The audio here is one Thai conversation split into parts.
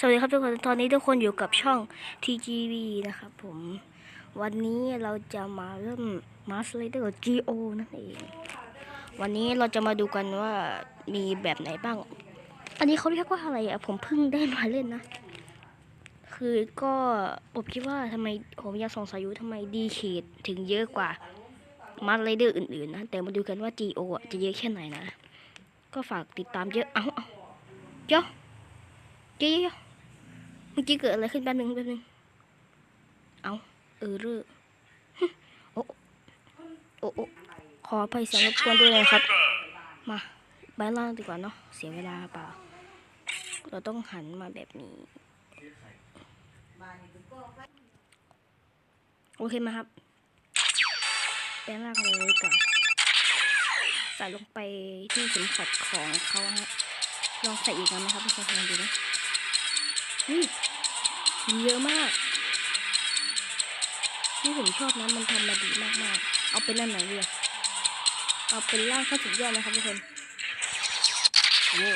สวัสดีครับทุกคนตอนนี้ทุกคนอยู่กับช่อง TGV นะครับผมวันนี้เราจะมาเริ่ม Master Rider GO นั่นเองวันนี้เราจะมาดูกันว่ามีแบบไหนบ้าง อันนี้เขาเรียกว่าอะไรอะผมเพิ่งได้มาเล่นนะ คือก็ผมคิดว่าทำไมผมยังสงสัยอยู่ทำไมดีเขตถึงเยอะกว่า Master Rider อื่นๆนะ แต่มาดูกันว่า GO อจะเยอะแค่ไหนนะ ก็ฝากติดตามเยอะ เอาเอาเดี๋ยวเดี๋ยวเยวเมื่อกี้เกิดอะไรขึ้นแป๊บนึงแป๊บนึง เอาเออเรอฮึโอ้โอ้โอ้ขออภัยเสียงรบกวนด้วยนะครับ มาบ้านล่างดีกว่าเนาะ เสียเวลาเปล่า เราต้องหันมาแบบนี้ โอเคไหมาครับ แปลงร่างเลยก่อนใส่ลงไปที่เข็มขัดของเขาฮะ ลองใส่อีกนะครับทุกคนลองดูนะนี่ เยอะมากนี่ผมชอบนะมันทำมาดีมากๆ เอาเป็นอันไหนดีอะเอาเป็นร่างข้าสุดยอดนะครับทุกคนโว้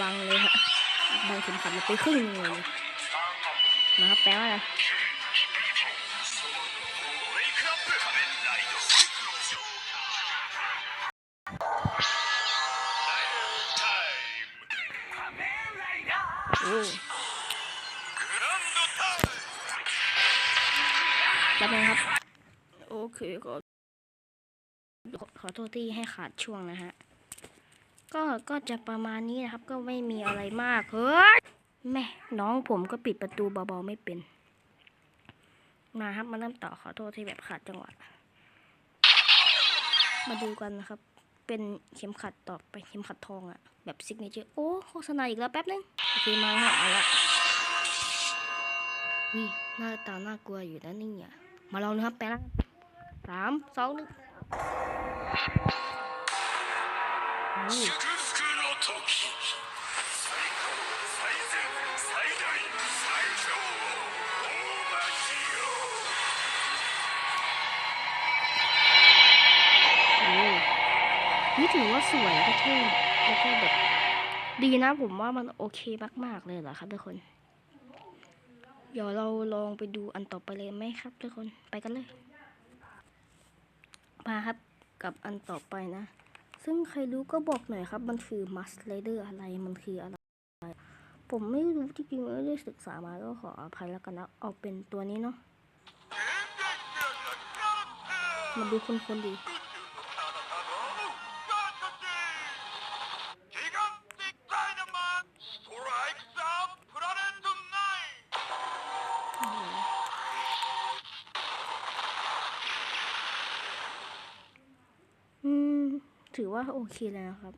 บังเลยฮะบังเข็มขัดมันไปครึ่งนึงเลยมาครับแปลว่าอะไรウェ ป๊บนึงครับ โอเคก็ขอขอโทษที่ให้ขาดช่วงนะฮะ ก็ก็จะประมาณนี้นะครับ ก็ไม่มีอะไรมากเฮ้ยแม่น้องผมก็ปิดประตูเบาๆไม่เป็น มาครับมาเริ่มต่อขอโทษที่แบบขาดจังหวะ มาดูกันนะครับ เป็นเข็มขัดต่อไปเข็มขัดทองอะแบบซิกเนเจอร์โอ้โฆษณาอีกแล้วแป๊บนึงโอเคมาแล้วเอาละวิหน้าตาน่ากลัวอยู่นะนี่อะ มาลองนะครับแปละสามสองหนึ่งนี่ถือว่าสวยก็เท่ก็เก็แบบดีนะผมว่ามันโอเคมาก ๆ เลยเหรอครับทุกคน เดี๋ยวเราลองไปดูอันต่อไปเลยไหมครับทุกคนไปกันเลย มาครับกับอันต่อไปนะ ซึ่งใครรู้ก็บอกหน่อยครับ มันคือ Must Rider อะไรมันคืออะไร ผมไม่รู้จริงๆไม่ได้ศึกษามาก็ขออภัยแล้วกันนะเอาเป็นตัวนี้เนาะมันดูคนๆดี ถือว่าโอเคเลยนะครับ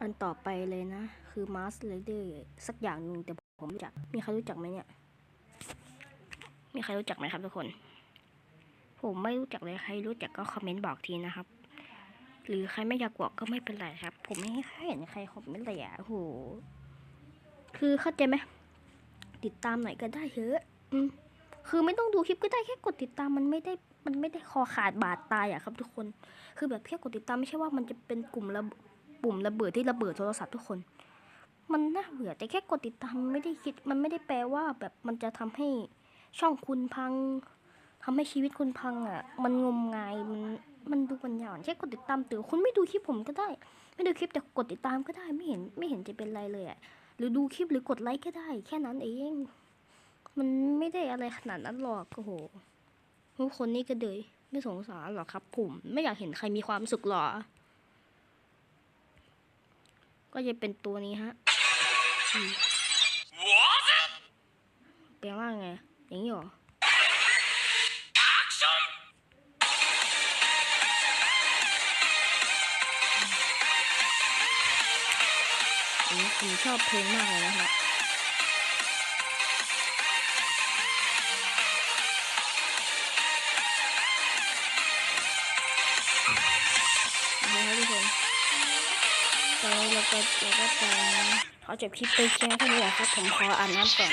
อันต่อไปเลยนะ คือ Mars Rider สักอย่างหนึ่งแต่ผมไม่รู้จัก มีใครรู้จักไหมเนี่ย มีใครรู้จักไหมครับทุกคน ผมไม่รู้จักเลยใครรู้จักก็คอมเมนต์บอกทีนะครับ หรือใครไม่อยากบอกก็ไม่เป็นไรครับ ผมไม่เห็นใครคอมเมนต์เลยอะโห คือเข้าใจไหมติดตามหน่อยก็ได้เถอะ อืม คือไม่ต้องดูคลิปก็ได้แค่กดติดตามมันไม่ได้มันไม่ได้คอขาดบาดตายอะครับทุกคน คือแบบแค่กดติดตามไม่ใช่ว่ามันจะเป็นกลุ่มระปุ่มระเบิดที่ระเบิดโทรศัพท์ทุกคน มันน่าเบื่อแต่แค่กดติดตามไม่ได้คิดมันไม่ได้แปลว่าแบบมันจะทำให้ช่องคุณพังทำให้ชีวิตคุณพังอะมันงมงายมันมันดูปัญญาอ่อนแค่กดติดตามตือคุณไม่ดูคลิปผมก็ได้ ไม่ดูคลิปแต่กดติดตามก็ได้ไม่เห็นไม่เห็นจะเป็นไรเลยอะหรือดูคลิปหรือกดไลค์ก็ได้ แค่นั้นเอง มันไม่ได้อะไรขนาดนั้นหรอกโอ้โหทุกคนนี่ก็เดยไม่สงสารหรอกครับผมไม่อยากเห็นใครมีความสุขหรอ ก็จะเป็นตัวนี้ฮะเปลี่ยนว่าไง อย่างนี้หรอผมชอบเพลงมากเลยนะครับ ตอนนี้เราก็แล้วก็จะขอจบคลิปไปแค่เท่านี้แหละครับผมขออ่านน้ำก่อน